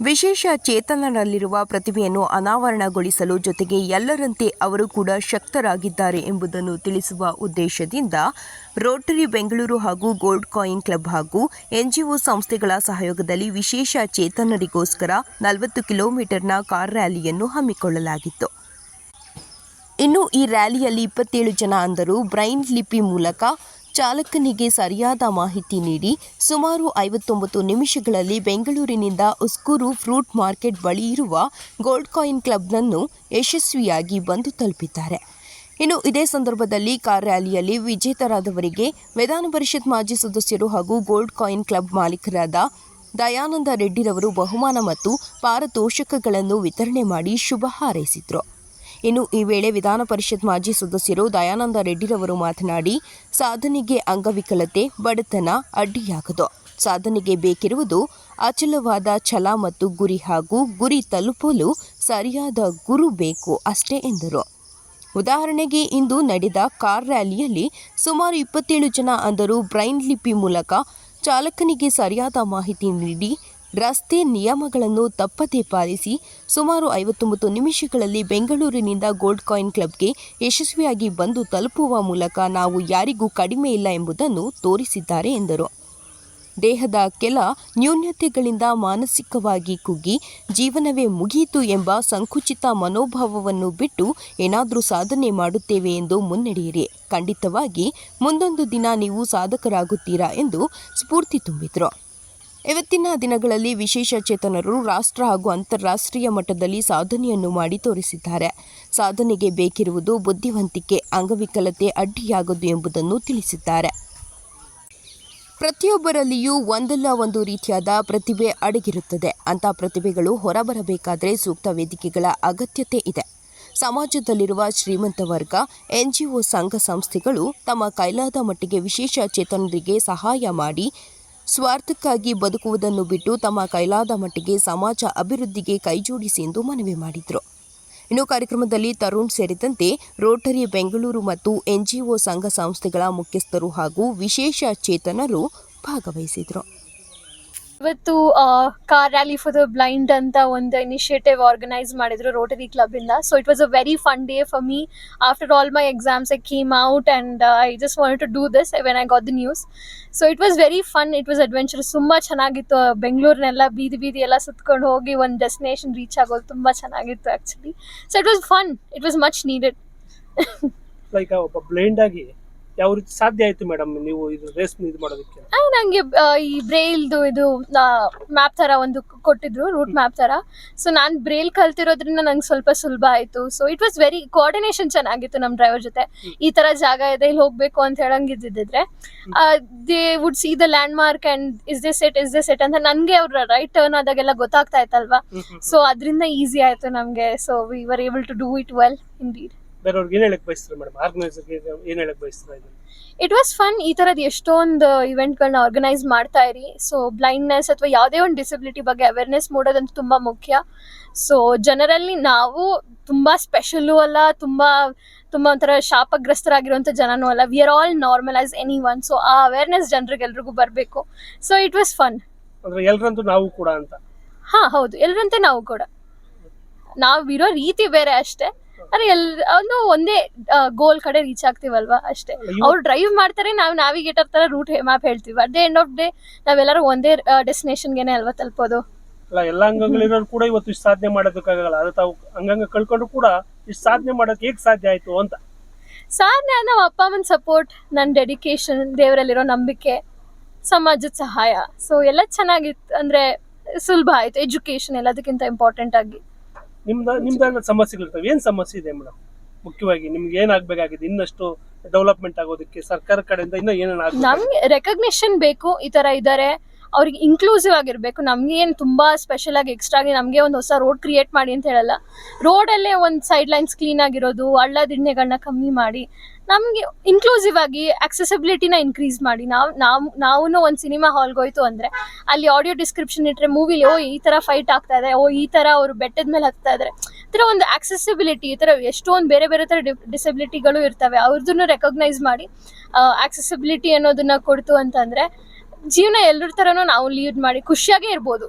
ವಿಶೇಷ ಚೇತನರಲ್ಲಿರುವ ಪ್ರತಿಭೆಯನ್ನು ಅನಾವರಣಗೊಳಿಸಲು ಜೊತೆಗೆ ಎಲ್ಲರಂತೆ ಅವರು ಕೂಡ ಶಕ್ತರಾಗಿದ್ದಾರೆ ಎಂಬುದನ್ನು ತಿಳಿಸುವ ಉದ್ದೇಶದಿಂದ ರೋಟರಿ ಬೆಂಗಳೂರು ಹಾಗೂ ಗೋಲ್ಡ್ ಕಾಯಿನ್ ಕ್ಲಬ್ ಹಾಗೂ ಎನ್ಜಿಒ ಸಂಸ್ಥೆಗಳ ಸಹಯೋಗದಲ್ಲಿ ವಿಶೇಷ ಚೇತನರಿಗೋಸ್ಕರ ನಲವತ್ತು ಕಿಲೋಮೀಟರ್ನ ಕಾರ್ ರ್ಯಾಲಿಯನ್ನು ಹಮ್ಮಿಕೊಳ್ಳಲಾಗಿತ್ತು. ಇನ್ನು ಈ ರ್ಯಾಲಿಯಲ್ಲಿ ಇಪ್ಪತ್ತೇಳು ಜನ ಅಂದರು. ಬ್ರೈನ್ ಲಿಪಿ ಮೂಲಕ ಚಾಲಕನಿಗೆ ಸರಿಯಾದ ಮಾಹಿತಿ ನೀಡಿ ಸುಮಾರು ಐವತ್ತೊಂಬತ್ತು ನಿಮಿಷಗಳಲ್ಲಿ ಬೆಂಗಳೂರಿನಿಂದ ಉಸ್ಕೂರು ಫ್ರೂಟ್ ಮಾರ್ಕೆಟ್ ಬಳಿ ಇರುವ ಗೋಲ್ಡ್ ಕಾಯಿನ್ ಕ್ಲಬ್ನನ್ನು ಯಶಸ್ವಿಯಾಗಿ ಬಂದು ತಲುಪಿದ್ದಾರೆ. ಇನ್ನು ಇದೇ ಸಂದರ್ಭದಲ್ಲಿ ಕಾರ್ ರ್ಯಾಲಿಯಲ್ಲಿ ವಿಜೇತರಾದವರಿಗೆ ವಿಧಾನ ಪರಿಷತ್ ಮಾಜಿ ಸದಸ್ಯರು ಹಾಗೂ ಗೋಲ್ಡ್ ಕಾಯಿನ್ ಕ್ಲಬ್ ಮಾಲೀಕರಾದ ದಯಾನಂದ ರೆಡ್ಡಿರವರು ಬಹುಮಾನ ಮತ್ತು ಪಾರತೋಷಕಗಳನ್ನು ವಿತರಣೆ ಮಾಡಿ ಶುಭ ಹಾರೈಸಿದರು. ಇನ್ನು ಈ ವೇಳೆ ವಿಧಾನ ಪರಿಷತ್ ಮಾಜಿ ಸದಸ್ಯರು ದಯಾನಂದ ರೆಡ್ಡಿರವರು ಮಾತನಾಡಿ, ಸಾಧನೆಗೆ ಅಂಗವಿಕಲತೆ, ಬಡತನ ಅಡ್ಡಿಯಾಗದು. ಸಾಧನೆಗೆ ಬೇಕಿರುವುದು ಅಚಲವಾದ ಛಲ ಮತ್ತು ಗುರಿ ಹಾಗೂ ಗುರಿ ತಲುಪಲು ಸರಿಯಾದ ಗುರು ಬೇಕು ಅಷ್ಟೇ ಎಂದರು. ಉದಾಹರಣೆಗೆ, ಇಂದು ನಡೆದ ಕಾರ್ ರ್ಯಾಲಿಯಲ್ಲಿ ಸುಮಾರು ಇಪ್ಪತ್ತೇಳು ಜನ ಅಂದರು. ಬ್ರೈನ್ ಲಿಪಿ ಮೂಲಕ ಚಾಲಕನಿಗೆ ಸರಿಯಾದ ಮಾಹಿತಿ ನೀಡಿ ರಸ್ತೆ ನಿಯಮಗಳನ್ನು ತಪ್ಪದೇ ಪಾಲಿಸಿ ಸುಮಾರು ಐವತ್ತೊಂಬತ್ತು ನಿಮಿಷಗಳಲ್ಲಿ ಬೆಂಗಳೂರಿನಿಂದ ಗೋಲ್ಡ್ ಕಾಯಿನ್ ಕ್ಲಬ್ಗೆ ಯಶಸ್ವಿಯಾಗಿ ಬಂದು ತಲುಪುವ ಮೂಲಕ ನಾವು ಯಾರಿಗೂ ಕಡಿಮೆ ಇಲ್ಲ ಎಂಬುದನ್ನು ತೋರಿಸಿದ್ದಾರೆ ಎಂದರು. ದೇಹದ ಕೆಲ ನ್ಯೂನ್ಯತೆಗಳಿಂದ ಮಾನಸಿಕವಾಗಿ ಕುಗ್ಗಿ ಜೀವನವೇ ಮುಗಿಯಿತು ಎಂಬ ಸಂಕುಚಿತ ಮನೋಭಾವವನ್ನು ಬಿಟ್ಟು ಏನಾದರೂ ಸಾಧನೆ ಮಾಡುತ್ತೇವೆ ಎಂದು ಮುನ್ನಡೆಯಿರಿ. ಖಂಡಿತವಾಗಿ ಮುಂದೊಂದು ದಿನ ನೀವು ಸಾಧಕರಾಗುತ್ತೀರಾ ಎಂದು ಸ್ಫೂರ್ತಿ ತುಂಬಿದರು. ಇವತ್ತಿನ ದಿನಗಳಲ್ಲಿ ವಿಶೇಷ ಚೇತನರು ರಾಷ್ಟ್ರ ಹಾಗೂ ಅಂತಾರಾಷ್ಟ್ರೀಯ ಮಟ್ಟದಲ್ಲಿ ಸಾಧನೆಯನ್ನು ಮಾಡಿ ತೋರಿಸಿದ್ದಾರೆ. ಸಾಧನೆಗೆ ಬೇಕಿರುವುದು ಬುದ್ಧಿವಂತಿಕೆ, ಅಂಗವಿಕಲತೆ, ಅಡ್ಡಿಯಾಗದು ಎಂಬುದನ್ನು ತಿಳಿಸಿದ್ದಾರೆ. ಪ್ರತಿಯೊಬ್ಬರಲ್ಲಿಯೂ ಒಂದಲ್ಲ ಒಂದು ರೀತಿಯಾದ ಪ್ರತಿಭೆ ಅಡಗಿರುತ್ತದೆ. ಅಂಥ ಪ್ರತಿಭೆಗಳು ಹೊರಬರಬೇಕಾದರೆ ಸೂಕ್ತ ವೇದಿಕೆಗಳ ಅಗತ್ಯತೆ ಇದೆ. ಸಮಾಜದಲ್ಲಿರುವ ಶ್ರೀಮಂತ ವರ್ಗ, ಎನ್ಜಿಒ ಸಂಘ ಸಂಸ್ಥೆಗಳು ತಮ್ಮ ಕೈಲಾದ ಮಟ್ಟಿಗೆ ವಿಶೇಷ ಚೇತನರಿಗೆ ಸಹಾಯ ಮಾಡಿ ಸ್ವಾರ್ಥಕ್ಕಾಗಿ ಬದುಕುವುದನ್ನು ಬಿಟ್ಟು ತಮ್ಮ ಕೈಲಾದ ಮಟ್ಟಿಗೆ ಸಮಾಜ ಅಭಿವೃದ್ಧಿಗೆ ಕೈಜೋಡಿಸಿ ಎಂದು ಮನವಿ ಮಾಡಿದರು. ಇನ್ನು ಕಾರ್ಯಕ್ರಮದಲ್ಲಿ ತರುಣ್ ಸೇರಿದಂತೆ ರೋಟರಿ ಬೆಂಗಳೂರು ಮತ್ತು ಎನ್ಜಿಒ ಸಂಘ ಸಂಸ್ಥೆಗಳ ಮುಖ್ಯಸ್ಥರು ಹಾಗೂ ವಿಶೇಷ ಚೇತನರು ಭಾಗವಹಿಸಿದರು. ಇವತ್ತು car rally for the blind ಅಂತ ಒಂದು ಇನಿಷಿಯೇಟಿವ್ ಆರ್ಗನೈಸ್ ಮಾಡಿದ್ರು ರೋಟರಿ ಕ್ಲಬ್ ಇಂದ. So it was a very fun day for me after all my exams I came out and I just want to do this when I got the news so it was very fun it was adventure ತುಂಬ ಚೆನ್ನಾಗಿತ್ತು. ಬೆಂಗಳೂರಿನೆಲ್ಲ ಬೀದಿ ಬೀದಿ ಎಲ್ಲ ಸುತ್ಕೊಂಡು ಹೋಗಿ ಒಂದು destination reach ಆಗೋದು ತುಂಬಾ ಚೆನ್ನಾಗಿತ್ತು actually so it was fun it was much needed like ಒಬ್ಬ ಬ್ಲೈಂಡ್ ಆಗಿ ಯಾವ ರೀತಿ ಸಾಧ್ಯ ಆಯ್ತು ಮೇಡಮ್ ನೀವು ಇದು ರೇಸ್ ಇದು ಮಾಡೋದಕ್ಕೆ? ನನಗೆ ಈ ಬ್ರೇಲ್ದು ಇದು ಮ್ಯಾಪ್ ತರ ಒಂದು ಕೊಟ್ಟಿದ್ರು ರೂಟ್ ಮ್ಯಾಪ್ ತರ ಸೊ ನಾನು ಬ್ರೇಲ್ ಕಲ್ತಿರೋದ್ರಿಂದ ನಂಗೆ ಸ್ವಲ್ಪ ಸುಲಭ ಆಯ್ತು. So it was very coordination ಚೆನ್ನಾಗಿತ್ತು ನಮ್ಮ ಡ್ರೈವರ್ ಜೊತೆ. ಈ ತರ ಜಾಗ ಇದೆ ಇಲ್ಲಿ ಹೋಗ್ಬೇಕು ಅಂತ ಹೇಳಂಗಿದ್ದಿದ್ರೆ. They would see the landmark and is they set is they set ಅಂತ ನನಗೆ ಅವ್ರ ರೈಟ್ ಟರ್ನ್ ಆದಾಗೆಲ್ಲ ಗೊತ್ತಾಗ್ತಾ ಇತ್ತಲ್ವಾ? ಸೊ ಅದರಿಂದ ಈಸಿ ಆಯ್ತು ನಮಗೆ. So we were able to do it well indeed ಬೇರೆಯವ್ರಿಗೆ ಏನ್ ಹೇಳಕ್ ಬಯಸ್ತಾರೆ ಮೇಡಮ್ ಆರ್ಗನೈಸರ್ಗೆ ಏನ್ ಹೇಳಕ್ ಬಯಸ್ತಾರೆ ಇಟ್ ವಾಸ್ ಫನ್ ಈ ತರದ ಎಷ್ಟೊಂದು ಇವೆಂಟ್ಗಳನ್ನ ಆರ್ಗನೈಸ್ ಮಾಡ್ತಾ ಇರಿ. ಸೊ ಬ್ಲೈಂಡ್ನೆಸ್ ಅಥವಾ ಯಾವುದೇ ಒಂದು ಡಿಸಬಿಲಿಟಿ ಬಗ್ಗೆ ಅವೇರ್ನೆಸ್ ಮೂಡೋದಂತೂ ತುಂಬಾ ಮುಖ್ಯ. ಸೊ ಜನರಲ್ಲಿ ನಾವು ತುಂಬಾ ಸ್ಪೆಷಲ್ಲು ಅಲ್ಲ ತುಂಬಾ ತುಂಬಾ ಒಂಥರ ಶಾಪಗ್ರಸ್ತರಾಗಿರುವಂಥ ಜನನೂ ಅಲ್ಲ. We are all normal as anyone so ಆ ಅವೇರ್ನೆಸ್ ಜನರಿಗೆ ಎಲ್ರಿಗೂ ಬರಬೇಕು. ಸೊ ಇಟ್ ವಾಸ್ ಫನ್ ಅಂದ್ರೆ ಎಲ್ರಂತೂ ನಾವು ಕೂಡ ಅಂತ? ಹಾಂ ಹೌದು. ಎಲ್ಲರಂತೆ ನಾವು ಕೂಡ. ನಾವಿರೋ ರೀತಿ ಬೇರೆ ಅಷ್ಟೇ. ಅರೆ ಎಲ್ ಒಂದು ಒಂದೇ ಗೋಲ್ ಕಡೆ ರೀಚ್ ಆಗ್ತೀವಲ್ವಾ? ಅಷ್ಟೇ. ಅವರು ಡ್ರೈವ್ ಮಾಡ್ತಾರೆ ನಾವು ನಾವಿಗೇಟರ್ ತರ ರೂಟ್ ಮ್ಯಾಪ್ ಹೇಳ್ತೀವಿ. At the end of day ನಾವೆಲ್ಲರೂ ಒಂದೇ ಡೆಸ್ಟಿನೇಷನ್ಗೆನೆ ಅಲ್ವಾ ತಲುಪೋದು? ಅಲ್ಲ ಎಲ್ಲ ಅಂಗಗಳಿರೋರು ಕೂಡ ಇವತ್ತು ಇಷ್ಟು ಸಾಧನೆ ಮಾಡೋದಕ್ಕಾಗಲ್ಲ. ಅದು ತಾವು ಅಂಗಾಂಗ ಕಳ್ಕೊಂಡ್ರು ಕೂಡ ಇಷ್ಟು ಸಾಧನೆ ಮಾಡೋಕೆ ಹೇಗ್ ಸಾಧ್ಯ ಆಯ್ತು ಅಂತ. ಸಾಧನೆ ನಮ್ಮ ಅಪ್ಪ ಅಮ್ಮನ ಸಪೋರ್ಟ್ ನನ್ನ ಡೆಡಿಕೇಶನ್ ದೇವರಲ್ಲಿರೋ ನಂಬಿಕೆ ಸಮಾಜದ ಸಹಾಯ. ಸೊ ಎಲ್ಲ ಚೆನ್ನಾಗಿತ್ತು ಅಂದ್ರೆ ಸುಲಭ ಆಯ್ತು. ಎಜುಕೇಶನ್ ಎಲ್ಲದಕ್ಕಿಂತ ಇಂಪಾರ್ಟೆಂಟ್ ಆಗಿ. ನಿಮ್ದ ಸಮಸ್ಯೆಗಳು ಇರ್ತವೆ ಏನು ಸಮಸ್ಯೆ ಇದೆ ಮೇಡಮ್ ಮುಖ್ಯವಾಗಿ ನಿಮ್ಗೆ ಏನಾಗಬೇಕಾಗಿದೆ? ಇನ್ನಷ್ಟು ಡೆವಲಪ್ಮೆಂಟ್ ಆಗೋದಕ್ಕೆ ಸರ್ಕಾರ ಕಡೆಯಿಂದ ಇನ್ನೂ ಏನೇನು ನಮ್ಗೆ ರೆಕಗ್ನಿಷನ್ ಬೇಕು ಈ ತರ ಇದ್ದಾರೆ ಅವ್ರಿಗೆ ಇನ್ಕ್ಲೂಸಿವ್ ಆಗಿರ್ಬೇಕು. ನಮ್ಗೆ ಏನು ತುಂಬಾ ಸ್ಪೆಷಲ್ ಆಗಿ ಎಕ್ಸ್ಟ್ರಾ ಆಗಿ ನಮಗೆ ಒಂದು ಹೊಸ ರೋಡ್ ಕ್ರಿಯೇಟ್ ಮಾಡಿ ಅಂತ ಹೇಳಲ್ಲ. ರೋಡಲ್ಲೇ ಒಂದು ಸೈಡ್ ಲೈನ್ಸ್ ಕ್ಲೀನ್ ಆಗಿರೋದು ಹಳ್ಳ ದಿಣ್ಣೆಗಳನ್ನ ಕಮ್ಮಿ ಮಾಡಿ. ನಮಗೆ ಇನ್ಕ್ಲೂಸಿವ್ ಆಗಿ ಅಕ್ಸೆಸಿಬಿಲಿಟಿನ ಇನ್ಕ್ರೀಸ್ ಮಾಡಿ. ನಾವು ನಾವು ನಾವು ಒಂದು ಸಿನಿಮಾ ಹಾಲ್ಗೆ ಹೋಯ್ತು ಅಂದರೆ ಅಲ್ಲಿ ಆಡಿಯೋ ಡಿಸ್ಕ್ರಿಪ್ಷನ್ ಇಟ್ಟರೆ ಮೂವಿಲಿ ಓ, ಈ ಥರ ಫೈಟ್ ಆಗ್ತಾ ಇದೆ. ಓ, ಈ ಥರ ಅವರು ಬೆಟ್ಟದ ಮೇಲೆ ಹತ್ತಾ ಇದ್ದಾರೆ ಈ ಥರ ಒಂದು ಆಕ್ಸೆಸಿಬಿಲಿಟಿ ಈ ಥರ ಎಷ್ಟೊಂದು ಬೇರೆ ಬೇರೆ ಥರ ಡಿಸಬಿಲಿಟಿಗಳು ಇರ್ತವೆ ಅವ್ರದ್ದನ್ನು ರೆಕಗ್ನೈಸ್ ಮಾಡಿ ಆಕ್ಸೆಸಿಬಿಲಿಟಿ ಅನ್ನೋದನ್ನ ಕೊಡ್ತು ಅಂತಂದರೆ ಜೀವನ ಎಲ್ಲರ ತರನು ನಾವು ಲೀಡ್ ಮಾಡಿ ಖುಷಿಯಾಗೇ ಇರ್ಬೋದು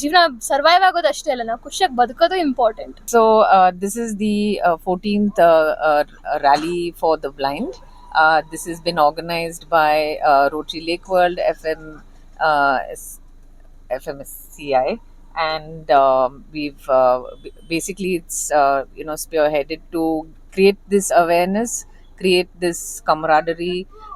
ಜೀವನ ಸರ್ವೈವ್ ಆಗೋದು ಅಷ್ಟೇ ಅಲ್ಲ ನಾವು ಖುಷಿಯಾಗಿ ಬದುಕೋದು important So uh, this is the uh, 14th uh, uh, rally for the blind. Uh, this has been organized by uh, Rotary Lake World FM uh, S- basically and um, we've uh, headed it's uh, you know spearheaded to create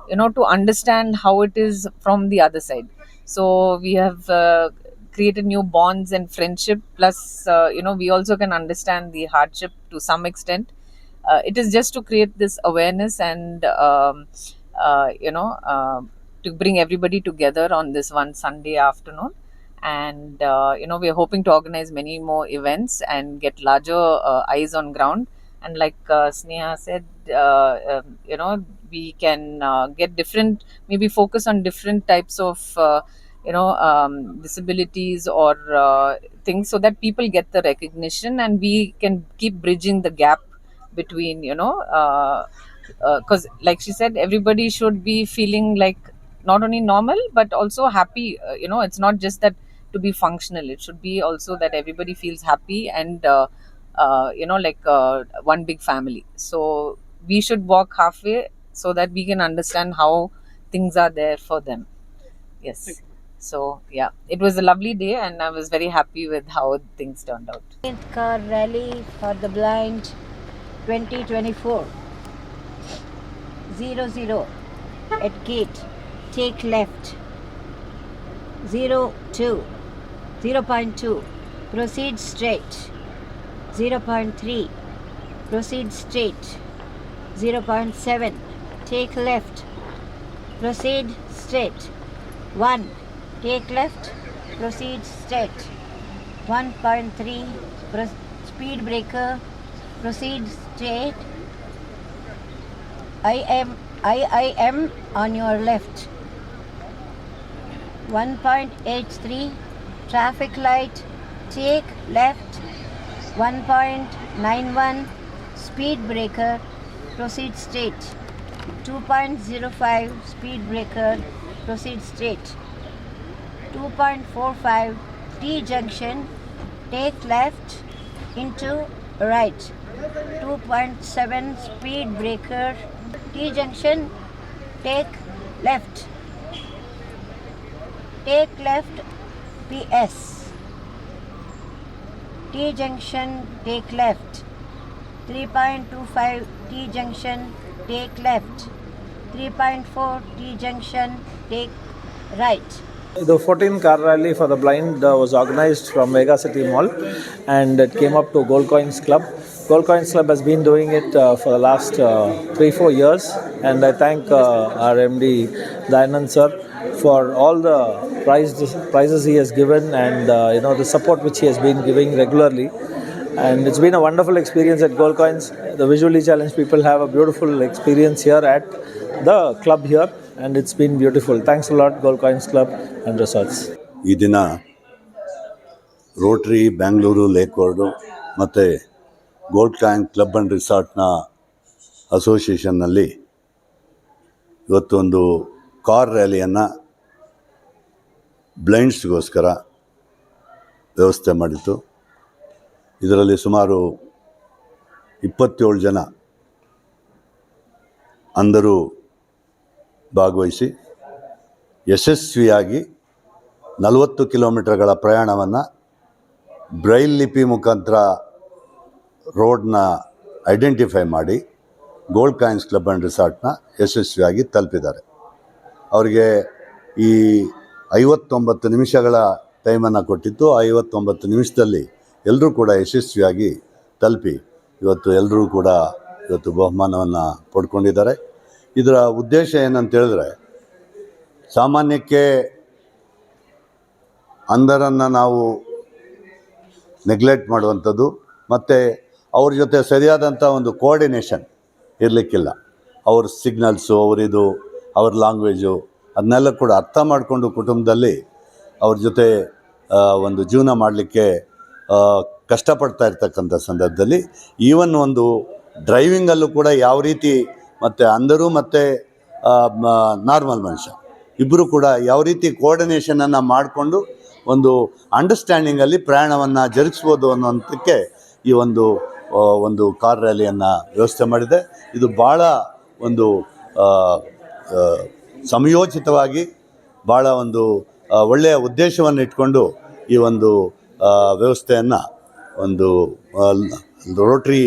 you know, to understand how it is from the other side. So we have. Uh, created new bonds and friendship plus uh, you know we also can understand the hardship to some extent uh, it is just to create this awareness and um, uh, you know uh, to bring everybody together on this one sunday afternoon and uh, you know we're hoping to organize many more events and get larger uh, eyes on ground and like uh, sneha said um, you know we can uh, get different maybe focus on different types of uh, you know um, disabilities or uh, things so that people get the recognition and we can keep bridging the gap between you know because like she said everybody should be feeling like not only normal but also happy uh, you know it's not just that to be functional. It should be also that everybody feels happy and uh, uh, you know like uh, one big family. So we should walk halfway so that we can understand how things are there for them. Yes. So yeah. It was a lovely day and i was very happy with how things turned out. Car rally for the blind 2024 0 0 at gate take left. 0 2 0.2 proceed straight. 0.3 proceed straight. 0.7 take left. Proceed straight. 1 take left. Proceed straight. 1.3 pro- speed breaker. Proceed straight. I am i i am on your left. 1.83 traffic light. Take left. 1.91 speed breaker. Proceed straight 2.05 speed breaker proceed straight 2.45 T junction, take left into right. 2.7 speed breaker, T junction, take left. Take left PS. T junction, take left. 3.25 T junction, take left. 3.4 T junction, take right. The 14 car rally for the blind uh, was organized from Mega City Mall and it came up to Gold Coins Club. Gold Coins Club has been doing it uh, for the last uh, three, four years, and I thank uh, our MD Dayanand sir for all the prizes, prizes he has given and uh, you know the support which he has been giving regularly. And it's been a wonderful experience at Gold Coins. The visually challenged people have a beautiful experience here at the club here, and it's been beautiful. Thanks a lot, Gold Coins Club and Resorts. ಈ ದಿನ Rotary Bangalore Lake word ಮತ್ತು Gold coin club and ರಿಸಾರ್ಟ್ನ ಅಸೋಸಿಯೇಷನ್ನಲ್ಲಿ ಇವತ್ತೊಂದು car ರ್ಯಾಲಿಯನ್ನು ಬ್ಲೈಂಡ್ಸ್ಗೋಸ್ಕರ ವ್ಯವಸ್ಥೆ ಮಾಡಿತ್ತು ಇದರಲ್ಲಿ ಸುಮಾರು ಇಪ್ಪತ್ತೇಳು ಜನ ಅಂದರೂ ಭಾಗವಹಿಸಿ ಯಶಸ್ವಿಯಾಗಿ ನಲವತ್ತು ಕಿಲೋಮೀಟರ್ಗಳ ಪ್ರಯಾಣವನ್ನು ಬ್ರೈಲ್ ಲಿಪಿ ಮುಖಾಂತರ ರೋಡ್ನ ಐಡೆಂಟಿಫೈ ಮಾಡಿ ಗೋಲ್ಡ್ ಕಾಯಿನ್ಸ್ ಕ್ಲಬ್ ಆ್ಯಂಡ್ ರಿಸಾರ್ಟ್ನ ಯಶಸ್ವಿಯಾಗಿ ತಲುಪಿದ್ದಾರೆ. ಅವರಿಗೆ ಈ ಐವತ್ತೊಂಬತ್ತು ನಿಮಿಷಗಳ ಟೈಮನ್ನು ಕೊಟ್ಟಿತ್ತು ಐವತ್ತೊಂಬತ್ತು ನಿಮಿಷದಲ್ಲಿ ಎಲ್ಲರೂ ಕೂಡ ಯಶಸ್ವಿಯಾಗಿ ತಲುಪಿ ಇವತ್ತು ಎಲ್ಲರೂ ಕೂಡ ಇವತ್ತು ಬಹುಮಾನವನ್ನು ಪಡ್ಕೊಂಡಿದ್ದಾರೆ. ಇದರ ಉದ್ದೇಶ ಏನಂತೇಳಿದ್ರೆ ಸಾಮಾನ್ಯಕ್ಕೆ ಅಂಧರನ್ನು ನಾವು ನೆಗ್ಲೆಕ್ಟ್ ಮಾಡುವಂಥದ್ದು ಮತ್ತು ಅವ್ರ ಜೊತೆ ಸರಿಯಾದಂಥ ಒಂದು ಕೋಆರ್ಡಿನೇಷನ್ ಇರಲಿಕ್ಕಿಲ್ಲ. ಅವ್ರ ಸಿಗ್ನಲ್ಸು ಅವರಿದು ಅವ್ರ ಲ್ಯಾಂಗ್ವೇಜು ಅದನ್ನೆಲ್ಲ ಕೂಡ ಅರ್ಥ ಮಾಡಿಕೊಂಡು ಕುಟುಂಬದಲ್ಲಿ ಅವ್ರ ಜೊತೆ ಒಂದು ಜೀವನ ಮಾಡಲಿಕ್ಕೆ ಕಷ್ಟಪಡ್ತಾ ಇರ್ತಕ್ಕಂಥ ಸಂದರ್ಭದಲ್ಲಿ ಈವನ್ ಒಂದು ಡ್ರೈವಿಂಗಲ್ಲೂ ಕೂಡ ಯಾವ ರೀತಿ ಮತ್ತು ಅಂಧರು ಮತ್ತು ನಾರ್ಮಲ್ ಮನುಷ್ಯ. ಇಬ್ಬರು ಕೂಡ ಯಾವ ರೀತಿ ಕೋಆರ್ಡಿನೇಷನನ್ನು ಮಾಡಿಕೊಂಡು ಒಂದು ಅಂಡರ್ಸ್ಟ್ಯಾಂಡಿಂಗಲ್ಲಿ ಪ್ರಯಾಣವನ್ನು ಜರುಗಿಸ್ಬೋದು ಅನ್ನೋಂಥಕ್ಕೆ ಈ ಒಂದು ಒಂದು ಕಾರ್ ರ್ಯಾಲಿಯನ್ನು ವ್ಯವಸ್ಥೆ ಮಾಡಿದೆ. ಇದು ಭಾಳ ಒಂದು ಸಮಯೋಚಿತವಾಗಿ ಭಾಳ ಒಂದು ಒಳ್ಳೆಯ ಉದ್ದೇಶವನ್ನು ಇಟ್ಕೊಂಡು ಈ ಒಂದು ವ್ಯವಸ್ಥೆಯನ್ನು ಒಂದು ರೋಟ್ರಿ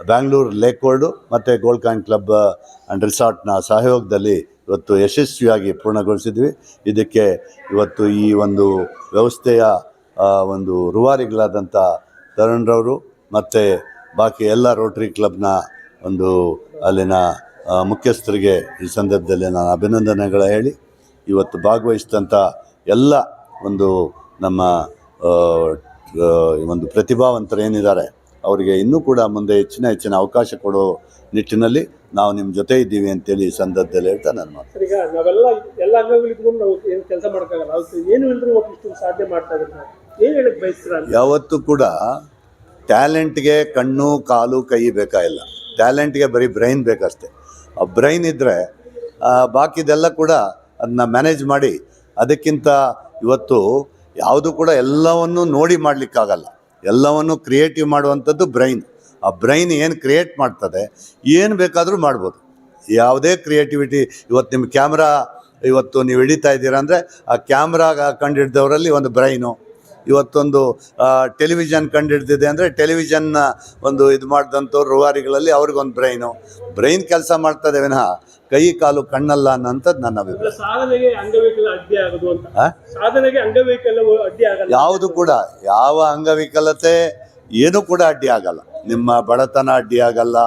ಬ್ಯಾಂಗ್ಳೂರು ಲೇಕ್ ಬೋರ್ಡು ಮತ್ತು ಕಾಯಿನ್ ಕ್ಲಬ್ ಆ್ಯಂಡ್ ರಿಸಾರ್ಟ್ನ ಸಹಯೋಗದಲ್ಲಿ ಇವತ್ತು ಯಶಸ್ವಿಯಾಗಿ ಪೂರ್ಣಗೊಳಿಸಿದ್ವಿ. ಇದಕ್ಕೆ ಇವತ್ತು ಈ ಒಂದು ವ್ಯವಸ್ಥೆಯ ಒಂದು ರೂವಾರಿಗಳಾದಂಥ ತರುಣ್ರವರು ಮತ್ತು ಬಾಕಿ ಎಲ್ಲ ರೋಟ್ರಿ ಕ್ಲಬ್ನ ಒಂದು ಅಲ್ಲಿನ ಮುಖ್ಯಸ್ಥರಿಗೆ ಈ ಸಂದರ್ಭದಲ್ಲಿ ನಾನು ಅಭಿನಂದನೆಗಳ ಹೇಳಿ, ಇವತ್ತು ಭಾಗವಹಿಸಿದಂಥ ಎಲ್ಲ ಒಂದು ನಮ್ಮ ಒಂದು ಪ್ರತಿಭಾವಂತರು ಏನಿದ್ದಾರೆ ಅವರಿಗೆ ಇನ್ನೂ ಕೂಡ ಮುಂದೆ ಹೆಚ್ಚಿನ ಹೆಚ್ಚಿನ ಅವಕಾಶ ಕೊಡೋ ನಿಟ್ಟಿನಲ್ಲಿ ನಾವು ನಿಮ್ಮ ಜೊತೆ ಇದ್ದೀವಿ ಅಂತೇಳಿ ಈ ಸಂದರ್ಭದಲ್ಲಿ ಹೇಳ್ತಾ ನಾನು ಮಾತು. ಈಗ ನಾವೆಲ್ಲ ಎಲ್ಲ ಅಂಗಗಳು ಇದ್ಕೊಂಡು ನಾವು ಏನು ಕೆಲಸ ಮಾಡೋಕ್ಕಾಗಲ್ಲ. ಏನು ಒಟ್ಟು ಸಾಧ್ಯ ಮಾಡ್ತಾ ಇದ್ದಾರೆ ಏನು ಹೇಳಕ್ಕೆ ಬಯಸ್ತೀರ ಯಾವತ್ತೂ ಕೂಡ ಟ್ಯಾಲೆಂಟ್ಗೆ ಕಣ್ಣು ಕಾಲು ಕೈ ಬೇಕಾಗಿಲ್ಲ ಟ್ಯಾಲೆಂಟ್ಗೆ ಬರೀ ಬ್ರೈನ್ ಬೇಕಷ್ಟೆ. ಆ ಬ್ರೈನ್ ಇದ್ದರೆ ಬಾಕಿದೆಲ್ಲ ಕೂಡ ಅದನ್ನ ಮ್ಯಾನೇಜ್ ಮಾಡಿ ಅದಕ್ಕಿಂತ ಇವತ್ತು ಯಾವುದು ಕೂಡ ಎಲ್ಲವನ್ನು ನೋಡಿ ಮಾಡಲಿಕ್ಕಾಗಲ್ಲ. ಎಲ್ಲವನ್ನು ಕ್ರಿಯೇಟಿವ್ ಮಾಡುವಂಥದ್ದು ಬ್ರೈನ್ ಆ ಬ್ರೈನ್ ಏನು ಕ್ರಿಯೇಟ್ ಮಾಡ್ತದೆ, ಏನು ಬೇಕಾದರೂ ಮಾಡ್ಬೋದು. ಯಾವುದೇ ಕ್ರಿಯೇಟಿವಿಟಿ ಇವತ್ತು ನಿಮ್ಮ ಕ್ಯಾಮ್ರಾ ಇವತ್ತು ನೀವು ಹಿಡಿತಾ ಇದ್ದೀರಾ ಅಂದರೆ, ಆ ಕ್ಯಾಮ್ರಾ ಕಂಡುಹಿಡ್ದವರಲ್ಲಿ ಒಂದು ಬ್ರೈನು ಇವತ್ತೊಂದು ಟೆಲಿವಿಷನ್ ಕಂಡುಹಿಡ್ದಿದೆ ಅಂದರೆ ಟೆಲಿವಿಷನ್ನ ಒಂದು ಇದು ಮಾಡಿದಂಥವ್ರು ರೂವಾರಿಗಳಲ್ಲಿ ಅವ್ರಿಗೊಂದು ಬ್ರೈನು ಬ್ರೈನ್ ಕೆಲಸ ಮಾಡ್ತದೆ ವಿನಃ ಕೈ ಕಾಲು ಕಣ್ಣಲ್ಲ ಅನ್ನೋಂಥದ್ದು ನನ್ನ ಅಭಿಪ್ರಾಯ. ಯಾವುದು ಕೂಡ ಯಾವ ಅಂಗವಿಕಲತೆ ಏನೂ ಕೂಡ ಅಡ್ಡಿ ಆಗಲ್ಲ. ನಿಮ್ಮ ಬಡತನ ಅಡ್ಡಿ ಆಗಲ್ಲ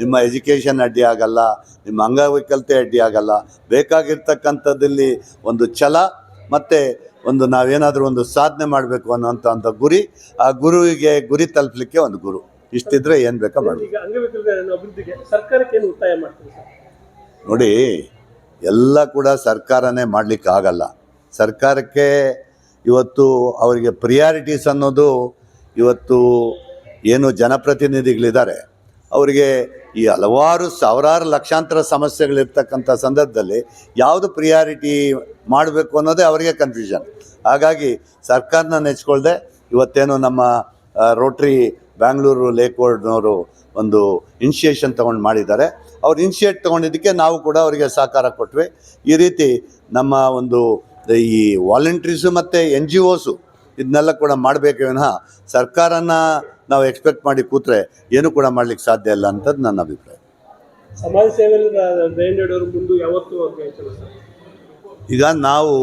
ನಿಮ್ಮ ಎಜುಕೇಷನ್ ಅಡ್ಡಿ ಆಗಲ್ಲ ನಿಮ್ಮ ಅಂಗವಿಕಲತೆ ಅಡ್ಡಿ ಆಗಲ್ಲ. ಬೇಕಾಗಿರ್ತಕ್ಕಂಥದ್ದಲ್ಲಿ ಒಂದು ಛಲ ಮತ್ತು ಒಂದು ನಾವೇನಾದರೂ ಒಂದು ಸಾಧನೆ ಮಾಡಬೇಕು ಅನ್ನೋಂಥ ಅಂತ ಗುರಿ ಆ ಗುರುವಿಗೆ ಗುರಿ ತಲುಪಲಿಕ್ಕೆ ಒಂದು ಗುರು. ಇಷ್ಟಿದ್ರೆ ಏನು ಬೇಕಾ ಮಾಡಿ ಸರ್ಕಾರಕ್ಕೆ ಏನು ಒತ್ತಾಯ ಮಾಡ್ತೀವಿ ನೋಡಿ, ಎಲ್ಲ ಕೂಡ ಸರ್ಕಾರನೇ ಮಾಡಲಿಕ್ಕೆ ಆಗಲ್ಲ. ಸರ್ಕಾರಕ್ಕೆ ಇವತ್ತು ಅವರಿಗೆ ಪ್ರಿಯಾರಿಟೀಸ್ ಅನ್ನೋದು ಇವತ್ತು ಏನು ಜನಪ್ರತಿನಿಧಿಗಳಿದ್ದಾರೆ. ಅವರಿಗೆ ಈ ಹಲವಾರು ಸಾವಿರಾರು ಲಕ್ಷಾಂತರ ಸಮಸ್ಯೆಗಳಿರ್ತಕ್ಕಂಥ ಸಂದರ್ಭದಲ್ಲಿ ಯಾವುದು ಪ್ರಿಯಾರಿಟಿ ಮಾಡಬೇಕು ಅನ್ನೋದೇ ಅವರಿಗೆ ಕನ್ಫ್ಯೂಷನ್ ಹಾಗಾಗಿ ಸರ್ಕಾರನ ನೆಚ್ಚಿಕೊಳ್ಳದೆ ಇವತ್ತೇನು ನಮ್ಮ ರೋಟ್ರಿ ಬ್ಯಾಂಗ್ಳೂರು ಲೇಕ್ ಬೋರ್ಡ್ನವರು ಒಂದು ಇನಿಷಿಯೇಷನ್ ತಗೊಂಡು ಮಾಡಿದ್ದಾರೆ. ಅವ್ರು ಇನಿಷಿಯೇಟ್ ತೊಗೊಂಡಿದ್ದಕ್ಕೆ ನಾವು ಕೂಡ ಅವರಿಗೆ ಸಹಕಾರ ಕೊಟ್ವಿ. ಈ ರೀತಿ ನಮ್ಮ ಒಂದು ಈ ವಾಲಂಟ್ರೀಸು ಮತ್ತು ಎನ್ ಜಿ ಒಸು ಇದನ್ನೆಲ್ಲ ಕೂಡ ಮಾಡಬೇಕು ವಿನಃ ಸರ್ಕಾರನ ನಾವು ಎಕ್ಸ್ಪೆಕ್ಟ್ ಮಾಡಿ ಕೂತ್ರೆ ಏನು ಕೂಡ ಮಾಡ್ಲಿಕ್ಕೆ ಸಾಧ್ಯ ಇಲ್ಲ ಅಂತದ್ದು ನನ್ನ ಅಭಿಪ್ರಾಯ. ಸಮಾಜ ಮುಂದೆ ಯಾವತ್ತೂ ಈಗ ನಾವು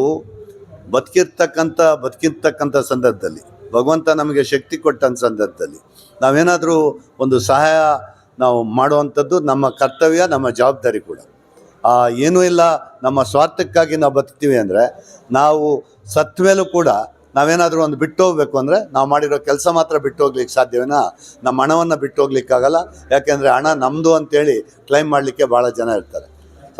ಬದುಕಿರ್ತಕ್ಕಂಥ ಬದುಕಿರ್ತಕ್ಕಂಥ ಸಂದರ್ಭದಲ್ಲಿ ಭಗವಂತ ನಮಗೆ ಶಕ್ತಿ ಕೊಟ್ಟಂಥ ಸಂದರ್ಭದಲ್ಲಿ ನಾವೇನಾದರೂ ಒಂದು ಸಹಾಯ ನಾವು ಮಾಡುವಂಥದ್ದು ನಮ್ಮ ಕರ್ತವ್ಯ, ನಮ್ಮ ಜವಾಬ್ದಾರಿ ಕೂಡ. ಏನೂ ಇಲ್ಲ, ನಮ್ಮ ಸ್ವಾರ್ಥಕ್ಕಾಗಿ ನಾವು ಬದುಕ್ತೀವಿ ಅಂದರೆ ನಾವು ಸತ್ತ ಮೇಲೂ ಕೂಡ ನಾವೇನಾದರೂ ಒಂದು ಬಿಟ್ಟು ಹೋಗಬೇಕು ಅಂದರೆ ನಾವು ಮಾಡಿರೋ ಕೆಲಸ ಮಾತ್ರ ಬಿಟ್ಟು ಹೋಗ್ಲಿಕ್ಕೆ ಸಾಧ್ಯವೇನಾ ನಮ್ಮ ಹಣವನ್ನು ಬಿಟ್ಟು ಹೋಗ್ಲಿಕ್ಕಾಗಲ್ಲ ಯಾಕೆಂದರೆ ಹಣ ನಮ್ಮದು ಅಂತೇಳಿ ಕ್ಲೈಮ್ ಮಾಡಲಿಕ್ಕೆ ಭಾಳ ಜನ ಇರ್ತಾರೆ.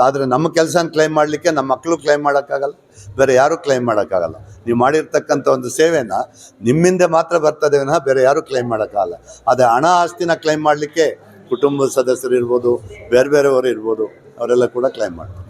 ಆದರೆ ನಮ್ಮ ಕೆಲಸನ ಕ್ಲೈಮ್ ಮಾಡಲಿಕ್ಕೆ ನಮ್ಮ ಮಕ್ಕಳು ಕ್ಲೈಮ್ ಮಾಡೋಕ್ಕಾಗಲ್ಲ, ಬೇರೆ ಯಾರೂ ಕ್ಲೈಮ್ ಮಾಡೋಕ್ಕಾಗಲ್ಲ. ನೀವು ಮಾಡಿರ್ತಕ್ಕಂಥ ಒಂದು ಸೇವೆನ ನಿಮ್ಮಿಂದ ಮಾತ್ರ ಬರ್ತದೆ ಬೇರೆ ಯಾರೂ ಕ್ಲೈಮ್ ಮಾಡೋಕ್ಕಾಗಲ್ಲ. ಅದೇ ಹಣ ಆಸ್ತಿನ ಕ್ಲೈಮ್ ಮಾಡಲಿಕ್ಕೆ ಕುಟುಂಬದ ಸದಸ್ಯರು ಇರ್ಬೋದು ಬೇರೆ ಬೇರೆಯವರು ಇರ್ಬೋದು ಅವರೆಲ್ಲ ಕೂಡ ಕ್ಲೈಮ್ ಮಾಡ್ತಾರೆ.